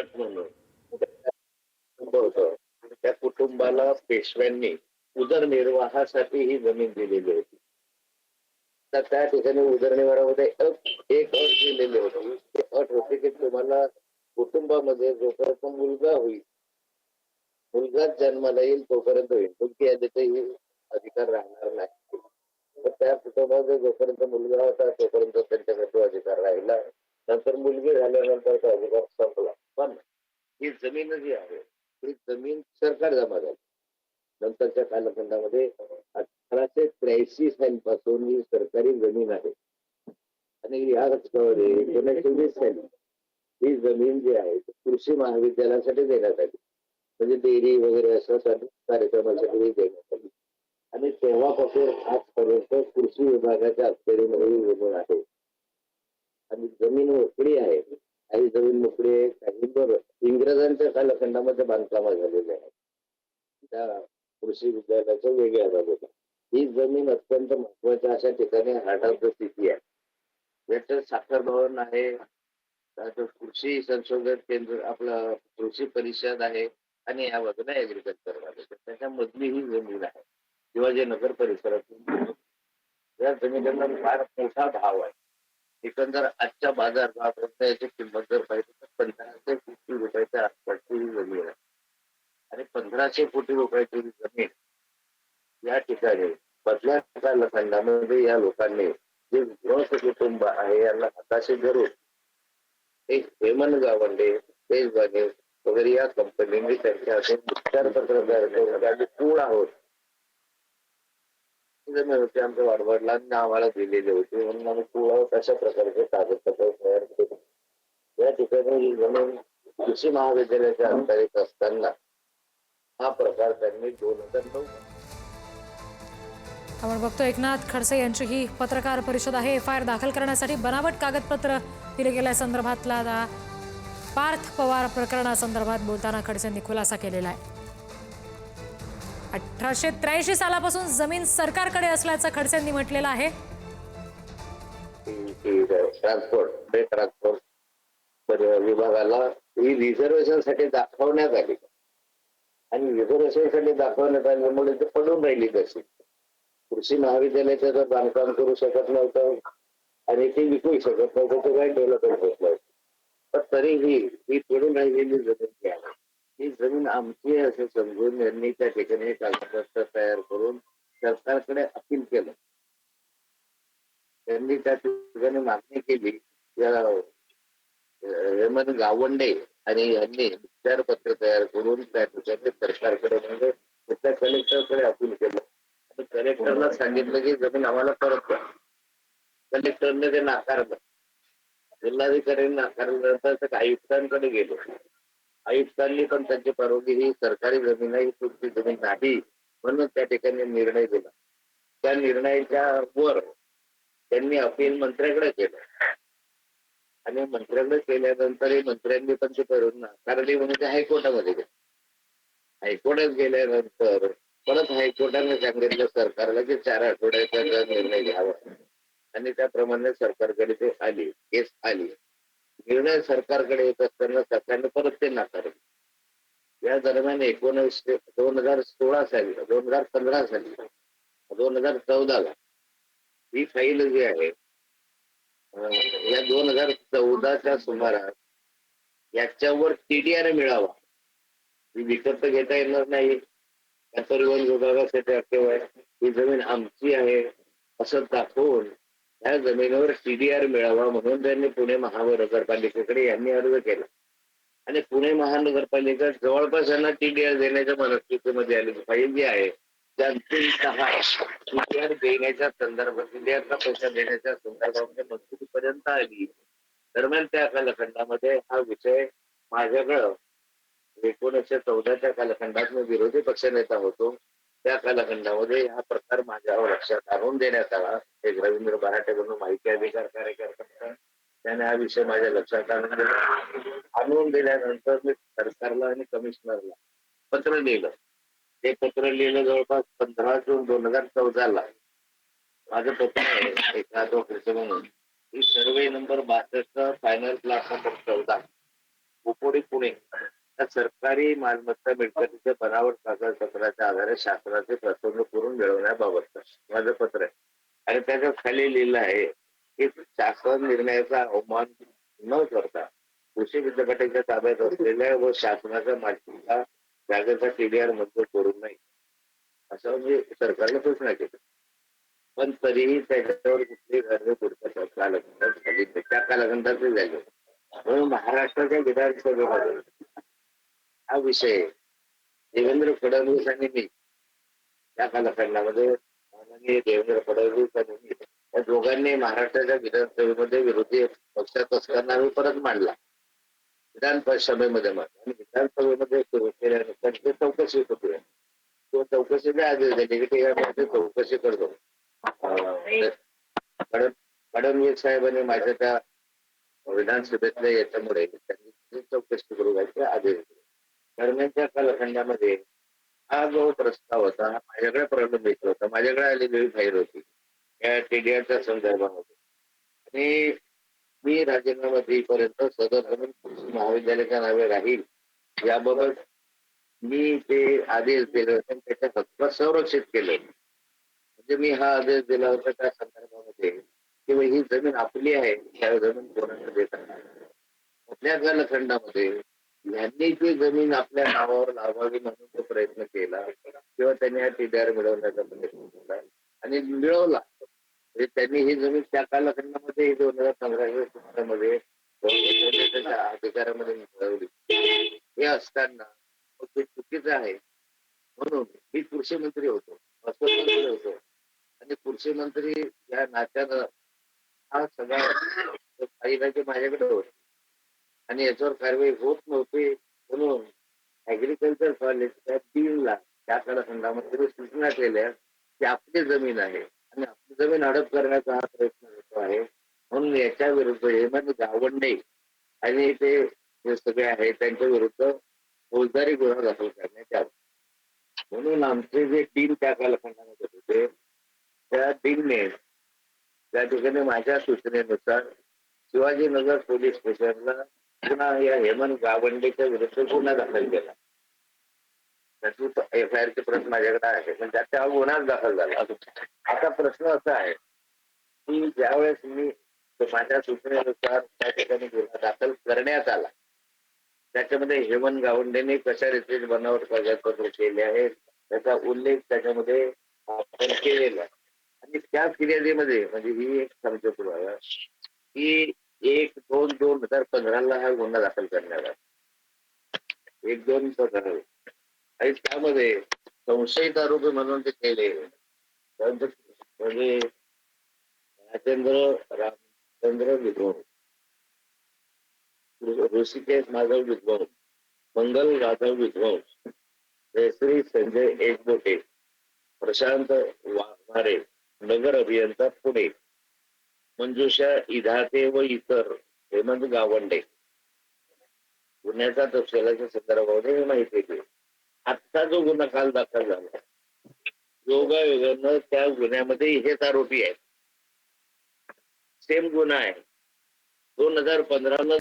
भट म्हणून होतं. त्या कुटुंबाला पेशव्यांनी उदरनिर्वाहासाठी ही जमीन दिलेली होती. तर त्या ठिकाणी उदरनिर्वाहामध्ये एक अट दिलेली होती. ते अट होती की तुम्हाला कुटुंबामध्ये जोपर्यंत मुलगा होईल मुलगाच जन्माला येईल तोपर्यंत होईल तुमची यादीतही अधिकार राहणार नाही. तर त्या कुटुंबामध्ये जोपर्यंत मुलगा होता तोपर्यंत त्यांच्याकडे तो अधिकार राहिला नंतर मुलगी झाल्यानंतर तो अधिकार संपला. पण ही जमीन जी आहे ही जमीन सरकार जमा झाली. नंतरच्या कालखंडामध्ये अठराशे त्र्याऐंशी सालपासून ही सरकारी जमीन आहे. आणि याच एकोणीसशे वीस साली ही जमीन जी आहे कृषी महाविद्यालयासाठी देण्यात आली. म्हणजे डेअरी वगैरे अशा कार्यक्रमासाठी देण्यात आली. आणि तेव्हापासून आजपर्यंत कृषी विभागाच्या अखत्यारीमध्ये जमीन आहे. आणि जमीन मोकळी आहे. काही जमीन मोकळी आहे काही बरं. इंग्रजांच्या कालखंडामध्ये बांधकामा झालेले आहेत. त्या कृषी विद्यालयाच्या वेगळ्या बाजूला. ही जमीन अत्यंत महत्त्वाच्या अशा ठिकाणी हार्ट स्थिती आहे. याच्यात साखर भवन आहे. कृषी संशोधन केंद्र आपलं कृषी परिषद आहे. आणि या बाजूला ऍग्रिकल्चर त्याच्या त्याच्यामधली ही जमीन आहे. शिवाजीनगर परिसरातून या जमिनीला फार मोठा भाव आहे. एकंदर आजच्या बाजारभावापर्यंत याची किंमत जर पाहिजे तर पंधराशे कोटी रुपयाच्या आसपासची ही जमीन आहे. आणि पंधराशे कोटी रुपयाची ही जमीन या ठिकाणी बदल्या कालखंडामध्ये या लोकांनी जे विध्वंस कुटुंब आहे यांना हाताशी धरून एक हेमंत गावंडे देशबाने वगैरे या कंपनीने त्यांच्या असे विचारपत्र तयार करून आम्ही पूळ आहोत. जमीन होती आमच्या वाडवडिलांनी आम्हाला दिलेली होती म्हणून आम्ही पुढं अशा प्रकारचे कागदपत्र तयार केले? या ठिकाणी म्हणून जमीन कृषी महाविद्यालयाच्या अंतरित असताना हा प्रकार त्यांनी दोन हजार नऊ आपण बघतो एकनाथ खडसे यांची ही पत्रकार परिषद आहे. एफ आय आर दाखल करण्यासाठी बनावट कागदपत्र दिले गेल्या संदर्भातला पार्थ पवार प्रकरणासंदर्भात बोलताना खडसेंनी खुलासा केलेला आहे. अठराशे त्र्याऐंशी सालापासून जमीन सरकारकडे असल्याचं खडसेंनी म्हटलेलं आहे. ट्रान्सपोर्ट ट्रान्सपोर्ट विभागाला ही रिझर्वेशनसाठी दाखवण्यात आली. आणि रिझर्वेशनसाठी दाखवण्यात आल्यामुळे ते पडून राहिली तशी. कृषी महाविद्यालयाचं जर बांधकाम करू शकत नव्हतं. आणि ते विकू शकत नव्हतं. तर काही डेव्हलपमेंट होत नव्हतं. पण तरीही ही पडून राहिलेली जमीन आहे ही जमीन आमची असे असं समजून यांनी त्या ठिकाणी कागदपत्र तयार करून सरकारकडे अपील केलं. त्यांनी त्या ठिकाणी मागणी केली रेमन गावंडे आणि यांनी विचारपत्र तयार करून त्या ठिकाणी सरकारकडे म्हणजे त्या कलेक्टरकडे अपील केलं. आणि कलेक्टरला सांगितलं की जमीन आम्हाला परत द्या. कलेक्टरने ते नाकारलं. जिल्हाधिकारी नाकारल्यानंतर ते आयुक्तांकडे गेलो. आयुक्तांनी पण त्यांची परवानगी ही सरकारी जमीन आहे ही तुमची जमीन नाही म्हणून त्या ठिकाणी निर्णय दिला. त्या निर्णयाच्या वर त्यांनी अपील मंत्र्याकडे केलं. आणि मंत्र्याकडे केल्यानंतर मंत्र्यांनी पण ते करून कारण म्हणून ते हायकोर्टामध्ये गेले. हायकोर्टात गेल्यानंतर परत हायकोर्टाने सांगितलं सरकारला की चार आठवड्याचा निर्णय घ्यावा. आणि त्याप्रमाणे सरकारकडे ते आली केस आली. निर्णय सरकारकडे येत असताना सरकारने परत ते नाकारले. या दरम्यान एकोणीसशे दोन हजार सोळा साली दोन हजार पंधरा साली दोन हजार चौदाला ही फाईल जी आहे या दोन हजार चौदाच्या सुमारास याच्यावर टीडीआर मिळावा. ही विकत तर घेता येणार नाही. या परिवहन विभागासाठी अटकेव आहे. ही जमीन आमची आहे असं दाखवून या जमिनीवर टीडीआर मिळावा म्हणून त्यांनी पुणे महानगरपालिकेकडे यांनी अर्ज केला. आणि पुणे महानगरपालिका जवळपास यांना टीडीआर देण्याच्या मनस्थितीमध्ये आली. पाहिजे आहे त्या देण्याच्या संदर्भात टीडीआरचा पैसा देण्याच्या संदर्भामध्ये मजबुतीपर्यंत आली. दरम्यान त्या कालखंडामध्ये हा विषय माझ्याकडं एकोणीसशे चौदाच्या कालखंडात मी विरोधी पक्षनेता होतो. त्या कालखंडामध्ये हा प्रकार माझ्यावर लक्षात आणून देण्यात आला. एक रवींद्र बराटे म्हणून माहिती अधिकार कार्यकर्ता त्याने हा विषय माझ्या लक्षात आणून दिला. आणून दिल्यानंतर मी सरकारला आणि कमिशनरला पत्र लिहिलं. ते पत्र लिहिलं जवळपास पंधरा जून दोन हजार चौदाला. माझं पत्र आहे एका म्हणून ही सर्वे नंबर बासष्ट फायनल प्लॉट नंबर चौदा कोपोडी पुणे या सरकारी मालमत्ता मिळकतीच्या बनावट कागदपत्राच्या आधारे शासनाचे फसवणूक करून मिळवण्याबाबत माझं पत्र आहे. आणि त्याच्याखाली लिहिलं आहे की शासन निर्णयाचा अवमान न करता कृषी विद्यापीठाच्या ताब्यात असलेल्या व शासनाच्या मालकीचा जागेचा टीडीआर मंजूर करू नये. असं म्हणजे सरकारने घोषणा केली. पण तरीही त्याच्यावर कुठली घरने पुढच्या कालखंडात झाली त्या कालखंडात ते झाले. म्हणून महाराष्ट्राच्या विधानसभेमध्ये विषय देवेंद्र फडणवीस आणि मी या कालखंडामध्ये माननीय देवेंद्र फडणवीस आणि मी या दोघांनी महाराष्ट्राच्या विधानसभेमध्ये विरोधी पक्षात असताना मी परत मांडला. विधान सभेमध्ये मांडला. आणि विधानसभेमध्ये सुरू केल्यानंतर ते चौकशी करतोय तो चौकशीचे आदेश दिले की यामध्ये चौकशी करतो. फडणवीस साहेबांनी माझ्या त्या विधानसभेतल्या याच्यामुळे त्यांनी चौकशी करू घ्यायचे आदेश दिले दरम्यानच्या कालखंडामध्ये हा जो प्रस्ताव होता हा माझ्याकडे प्रलंबित होता माझ्याकडे आलेली फाईल होती या टीडीआरच्या संदर्भामध्ये. आणि मी राजीनामा देईपर्यंत सदर महाविद्यालयाच्या नावे राहील याबाबत मी ते आदेश दिले होते त्याच्या हक्क संरक्षित केले म्हणजे मी हा आदेश दिला होता त्या संदर्भामध्ये किंवा ही जमीन आपली आहे त्या जमीन कोणाला देत नाही. आपल्या कालखंडामध्ये यांनी ती जमीन आपल्या नावावर लावावी म्हणून तो प्रयत्न केला किंवा त्यांनी हा टीडीआर मिळवण्याचा प्रयत्न केला आणि मिळवला. म्हणजे त्यांनी ही जमीन त्या कालखंडामध्ये दोन हजार पंधराशे मध्ये अधिकारामध्ये मिळवली. हे असताना ते चुकीचं आहे म्हणून मी कृषी मंत्री होतो मंत्री होतो. आणि कृषी मंत्री या नात्यानं हा सगळा माझ्याकडे होते आणि याच्यावर कारवाई होत नव्हती. म्हणून ऍग्रिकल्चर कॉलेजच्या डीनला त्या कालखंडामध्ये सूचना केल्या की आपली जमीन आहे आणि आपली जमीन हडप करण्याचा हा प्रयत्न होतो आहे. म्हणून याच्या विरुद्ध हेमंत म्हणजे गावंडे आणि ते जे सगळे आहेत त्यांच्या विरुद्ध फौजदारी गुन्हा दाखल करण्यात यावा. म्हणून आमचे जे डीन त्या कालखंडामध्ये होते त्या डीनने त्या ठिकाणी माझ्या सूचनेनुसार शिवाजीनगर पोलीस स्टेशनला पुन्हा या हेमंत गावंडेच्या विरुद्ध गुन्हा दाखल केला. एफ आय आरचे प्रश्न माझ्याकडे आहे पण त्यात त्या गुन्हाच दाखल झाला. आता प्रश्न असा आहे की ज्यावेळेस मी माझ्या सूचनेनुसार त्या ठिकाणी गुन्हा दाखल करण्यात आला त्याच्यामध्ये हेमंत गावंडेने कशा रीतीने बनावट कागदपत्र केले आहेत त्याचा उल्लेख त्याच्यामध्ये आपण केलेला आणि त्या फिर्यादीमध्ये म्हणजे ही एक समजपूर्व की एक दोन दोन हजार पंधराला हा गुन्हा दाखल करण्यात आला. एक दोन पंधरा आणि त्यामध्ये संशयित आरोपी म्हणून ते केले. म्हणजे राजेंद्र रामचंद्र विद्वान ऋषिकेश माधव विद्वंस मंगल राधव विद्वान जयश्री संजय एकबोटे. प्रशांत वाघमारे. नगर अभियंता पुणे. मंजुषा इधाते व इतर हेमंत गावंडे. गुन्ह्याचा तपशिलाच्या संदर्भामध्ये मी माहिती दिली आत्ता जो गुन्हा काल दाखल झाला योगायोगानं त्या गुन्ह्यामध्ये हेच आरोपी आहेत. सेम गुन्हा आहे. दोन हजार पंधराला